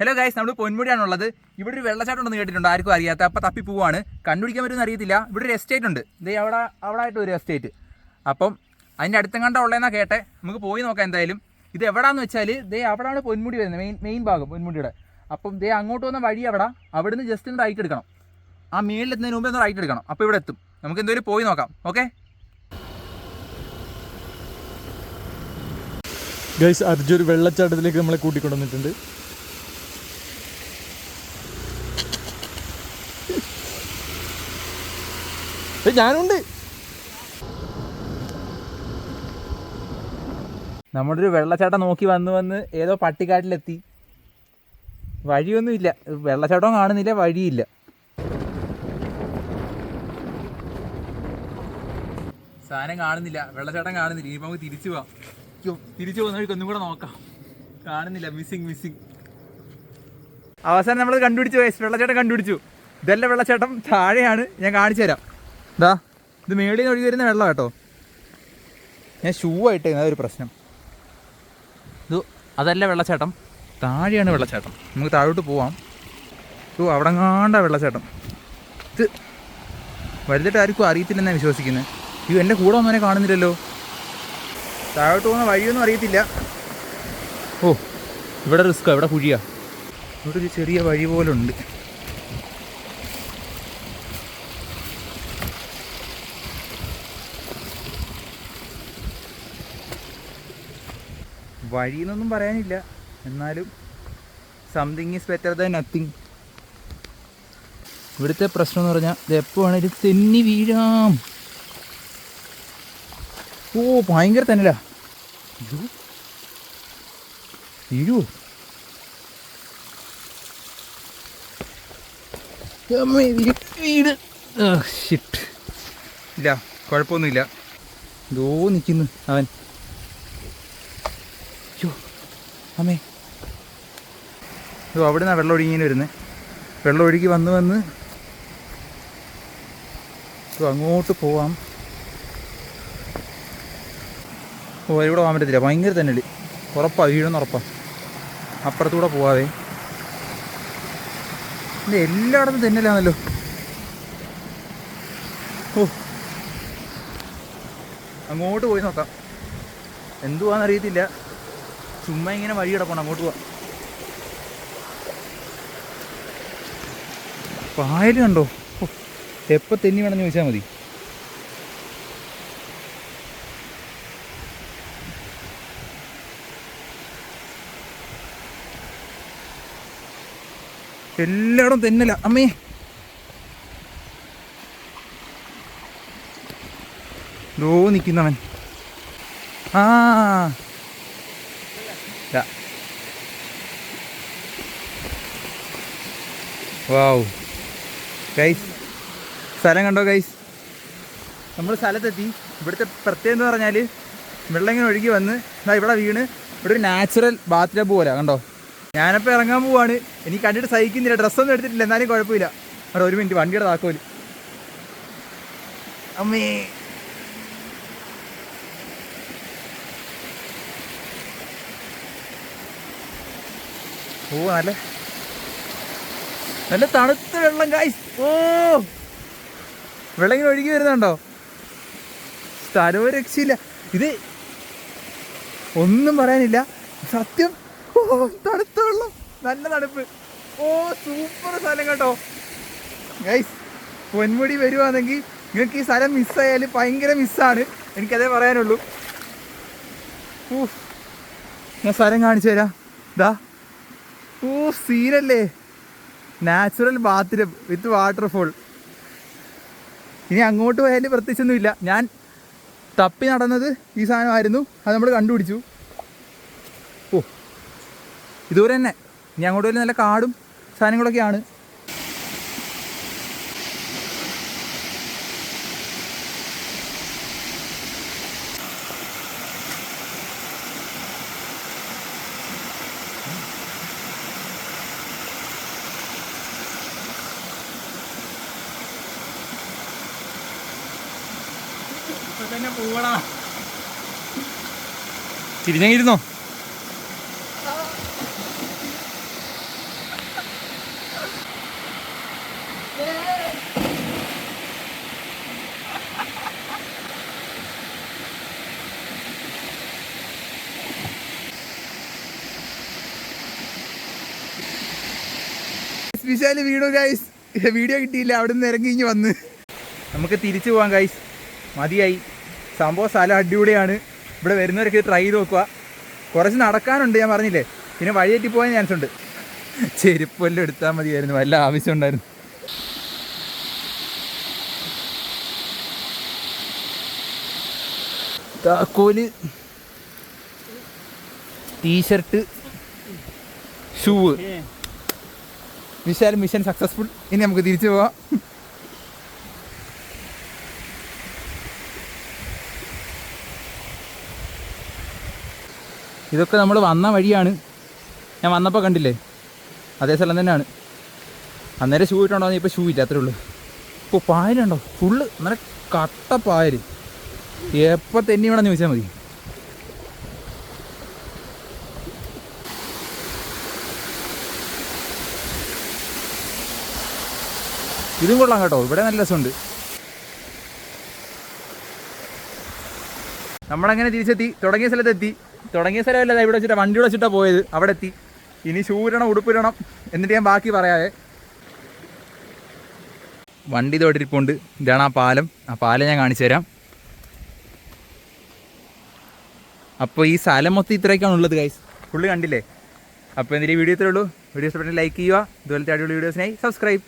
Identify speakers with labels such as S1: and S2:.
S1: Hello guys നമ്മൾ പൊന്മുടിയാണുള്ളത്. ഇവിടെ ഒരു വെള്ളച്ചാട്ടം ഉണ്ടെന്ന് കേട്ടിട്ടുണ്ട്. ആർക്കും അറിയാത്ത. അപ്പം തപ്പി പോവാണ്. കണ്ടുപിടിക്കാൻ പറ്റുമെന്ന് അറിയത്തില്ല. ഇവിടെ ഒരു എസ്റ്റേറ്റ് ഉണ്ട്. ദേ അവിടെ അവിടെ ആയിട്ട് ഒരു എസ്റ്റേറ്റ് അപ്പം അതിന്റെ അടുത്തെങ്ങാണ്ട ഉള്ളതെന്നാണ് കേട്ടെ. നമുക്ക് പോയി നോക്കാം എന്തായാലും. ഇത് എവിടാന്ന് വെച്ചാൽ ദേ അവിടെയാണ് പൊന്മുടി വരുന്നത്. മെയിൻ മെയിൻ ഭാഗം പൊന്മുടിയുടെ. അപ്പം ദേ അങ്ങോട്ട് വന്ന വഴി അവിടെ അവിടുന്ന് ജസ്റ്റ് ഒന്ന് റൈറ്റ് എടുക്കണം. ആ മേളിൽ എത്തുന്നതിന് മുമ്പ് ഒന്ന് റൈറ്റ് എടുക്കണം. അപ്പോൾ ഇവിടെ എത്തും. നമുക്ക് എന്തായാലും പോയി നോക്കാം. ഓക്കെ
S2: ഗൈസ് അർജു ഒരു വെള്ളച്ചാട്ടത്തിലേക്ക് നമ്മളെ കൂട്ടിക്കൊണ്ടുവന്നിട്ടുണ്ട് ഞാനുണ്ട്.
S1: നമ്മുടെ ഒരു വെള്ളച്ചാട്ടം നോക്കി വന്ന് വന്ന് ഏതോ പട്ടിക്കാട്ടിലെത്തി. വഴിയൊന്നുമില്ല. വെള്ളച്ചാട്ടവും കാണുന്നില്ല വഴിയില്ല. സാധനം കാണുന്നില്ല. വെള്ളച്ചാട്ടം കാണുന്നില്ല. ഇനിയിപ്പോൾ നമുക്ക് തിരിച്ചു പോവാം. തിരിച്ചു പോകുന്ന വഴിക്ക് ഒന്നും കൂടെ നോക്കാം. കാണുന്നില്ല. മിസ്സിങ് മിസ്സിങ് അവസാനം നമ്മൾ കണ്ടുപിടിച്ചു. വെള്ളച്ചാട്ടം കണ്ടുപിടിച്ചു. ഇതല്ല വെള്ളച്ചാട്ടം? താഴെയാണ്. ഞാൻ കാണിച്ചു തരാം. ഇതാ ഇത് മേളിൽ നിന്ന് ഒഴുകി വരുന്ന വെള്ളം കേട്ടോ. ഞാൻ ഷൂ ആയിട്ട് അതൊരു പ്രശ്നം. ഇത് അതല്ല വെള്ളച്ചാട്ടം? താഴെയാണ് വെള്ളച്ചാട്ടം. നമുക്ക് താഴോട്ട് പോവാം. ഓ അവിടെ കാണ്ട വെള്ളച്ചാട്ടം. ഇത് വലുതായിട്ട് ആർക്കും അറിയത്തില്ലെന്നാണ് വിശ്വസിക്കുന്നത് ഇത് എന്റെ കൂടെ ഒന്നും കാണുന്നില്ലല്ലോ. താഴോട്ട് പോകുന്ന വഴിയൊന്നും അറിയത്തില്ല. ഓ ഇവിടെ റിസ്ക് ഇവിടെ കുഴിയാ ഇവിടെ ഒരു ചെറിയ വഴി പോലെ ഉണ്ട് വഴിയെന്നൊന്നും പറയാനില്ല. എന്നാലും something is better than nothing ഇവിടുത്തെ പ്രശ്നം എന്ന് പറഞ്ഞാൽ ഇത് എപ്പോൾ വേണേലും തെന്നി വീഴാം. ഓ ഭയങ്കര തന്നല. വീഴൂ വീട്. ഷിറ്റ് ഇല്ല കുഴപ്പമൊന്നുമില്ല. ഇതോ നിൽക്കുന്നു അവൻ. അയ്യോ അമ്മേ. ഓ അവിടെ നിന്നാണ് വെള്ളം ഒഴുകിങ്ങനെ വരുന്നത് വെള്ളം ഒഴുകി വന്ന് വന്ന്. അങ്ങോട്ട് പോവാം. ഓ ഇവിടെ പോകാൻ പറ്റത്തില്ല. ഭയങ്കര തന്നെ ഉറപ്പാണ് വീഴുന്ന ഉറപ്പാണ് അപ്പുറത്തൂടെ പോവാതെ ഇത് എല്ലായിടത്തും തന്നെയല്ലാന്നല്ലോ ഓ. അങ്ങോട്ട് പോയി നോക്കാം. എന്തുവാന്നറിയത്തില്ല. ചുമ്മാ ഇങ്ങനെ വഴി കിടക്കണം അങ്ങോട്ട് പോവാം. പായൽ കണ്ടോ? എപ്പോൾ തെന്നി വേണമെന്ന് ചോദിച്ചാൽ മതി. എല്ലായിടും തെന്നല. അമ്മേ. ദോ നിൽക്കുന്നവൻ ആ. വാവ്. ഗൈസ് സ്ഥലം കണ്ടോ ഗൈസ്? നമ്മൾ സ്ഥലത്തെത്തി. ഇവിടുത്തെ പ്രത്യേകത എന്ന് പറഞ്ഞാൽ വെള്ളം ഇങ്ങനെ ഒഴുകി വന്ന് ഇവിടെ വീണ്. ഇവിടെ ഒരു നാച്ചുറൽ ബാത്ത് ടബ് പോലെ കണ്ടോ? ഞാനപ്പോൾ ഇറങ്ങാൻ പോവാണ്. എനിക്ക് കണ്ടിട്ട് സഹിക്കുന്നില്ല. ഡ്രസ്സൊന്നും എടുത്തിട്ടില്ല. എന്നാലും കുഴപ്പമില്ല. അവിടെ ഒരു മിനിറ്റ് വണ്ടിയുടെ താക്കോൽ. അമ്മേ. ഓ നല്ല നല്ല തണുത്ത വെള്ളം കായ്സ് ഓ. വെള്ളം ഇങ്ങനെ ഒഴുകി വരുന്നുണ്ടോ? സ്ഥലവും രക്ഷയില്ല. ഇത് ഒന്നും പറയാനില്ല. സത്യം തണുത്ത വെള്ളം. നല്ല തണുപ്പ്. ഓ സൂപ്പർ സ്ഥലം കേട്ടോ. ഗൈസ് പൊന്മുടി വരുവാണെങ്കിൽ നിങ്ങൾക്ക് ഈ സ്ഥലം മിസ്സായാൽ ഭയങ്കര മിസ്സാണ് എനിക്കതേ പറയാനുള്ളൂ. ഊഫ് ഞാൻ സ്ഥലം കാണിച്ചു തരാം. ഇതാ ഓ സീനല്ലേ നാച്ചുറൽ ബാത്റൂം വിത്ത് വാട്ടർഫോൾ ഇനി അങ്ങോട്ട് പോയാൽ പ്രത്യേകിച്ചൊന്നുമില്ല. ഞാൻ തപ്പി നടന്നത് ഈ സാധനമായിരുന്നു. അത് നമ്മൾ കണ്ടുപിടിച്ചു. ഇതുവരെ തന്നെ. ഇനി അങ്ങോട്ട് വലിയ നല്ല കാടും സാധനങ്ങളൊക്കെയാണ് ഇപ്പൊ വിശാൽ വീണു ഗൈസ്. വീഡിയോ കിട്ടിയില്ല അവിടെ നിന്ന് ഇറങ്ങി ഇങ്ങ് വന്ന്. നമുക്ക് തിരിച്ചു പോകാം ഗൈസ്. മതിയായി. സംഭവം സ്ഥലം അടിപൊളിയാണ്. ഇവിടെ വരുന്നവരൊക്കെ ട്രൈ ചെയ്ത് നോക്കുക. കുറച്ച് നടക്കാനുണ്ട് ഞാൻ പറഞ്ഞില്ലേ? പിന്നെ വഴിയേറ്റി പോകാൻ ചാൻസ് ഉണ്ട്. ചെരുപ്പെല്ലാം എടുത്താൽ മതിയായിരുന്നു വല്ല ആവശ്യം ഉണ്ടായിരുന്നു. താക്കോൽ T shirt shoe. Vishal mission successful ഇനി നമുക്ക് തിരിച്ചു പോവാം. ഇതൊക്കെ നമ്മൾ വന്ന വഴിയാണ്. ഞാൻ വന്നപ്പോൾ കണ്ടില്ലേ? അതേ സ്ഥലം തന്നെയാണ്. അന്നേരം ഷൂ ഇട്ടുണ്ടോ ഇപ്പോൾ ഷൂ ഇല്ല അത്രേ ഉള്ളൂ. ഇപ്പോൾ പായലുണ്ടോ? ഫുള്ള് നല്ല കട്ട പായൽ എപ്പോൾ തെന്നി വേണമെന്ന് ചോദിച്ചാൽ മതി. ഇതും കൊള്ളാം കേട്ടോ. ഇവിടെ നല്ല രസമുണ്ട്. നമ്മളങ്ങനെ തിരിച്ചെത്തി. തുടങ്ങിയ സ്ഥലത്തെത്തി. തുടങ്ങിയ സ്ഥലമല്ല ഇവിടെ വെച്ചിട്ട് വണ്ടി വിളിച്ചിട്ടാണ് പോയത്. അവിടെ എത്തി ഇനി ശൂരണം ഉടുപ്പിടണം എന്നിട്ട് ഞാൻ ബാക്കി പറയാവേ. വണ്ടി തോട്ടിരിപ്പുണ്ട് ഇതാണ് ആ പാലം. ആ പാലം ഞാൻ കാണിച്ചു തരാം. അപ്പോൾ ഈ സ്ഥലം മൊത്തം ഇത്രയൊക്കെയാണ് ഉള്ളത് ഗൈസ് ഫുള്ള് കണ്ടില്ലേ? അപ്പോൾ എന്തെങ്കിലും വീഡിയോ ഇത്രേ ഉള്ളൂ. വീഡിയോ ഇഷ്ടപ്പെട്ടെങ്കിൽ ലൈക്ക് ചെയ്യുക. ഇതുപോലത്തെ അടിപൊളി വീഡിയോസിനായി സബ്സ്ക്രൈബ്.